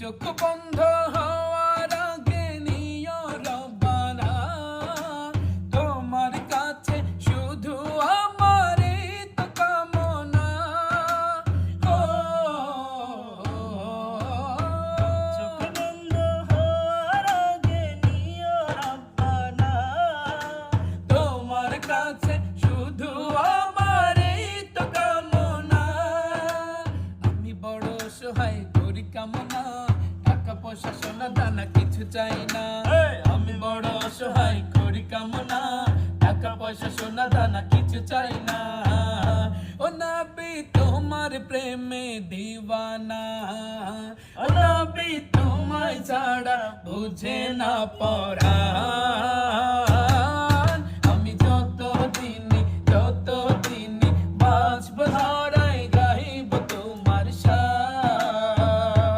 চোখ বন্ধ হওয়ার আগে নিও রব্বানা তোমার কাছে শুধু আমারই তো কামনা। ও চোখ বন্ধ হওয়ার আগে নিও রব্বানা তোমার কাছে শুধু আমারই তো কামনা। আমি বড় সহায় দানা কিছু চাই না। আমি বড় অসহায় করি কামনা। টাকা পয়সা সোনা দানা কিছু চাই না। ও নবী তোমার প্রেমে দিওয়ানা। ও নবী তোমায় ছাড়া বুঝে না পড়া।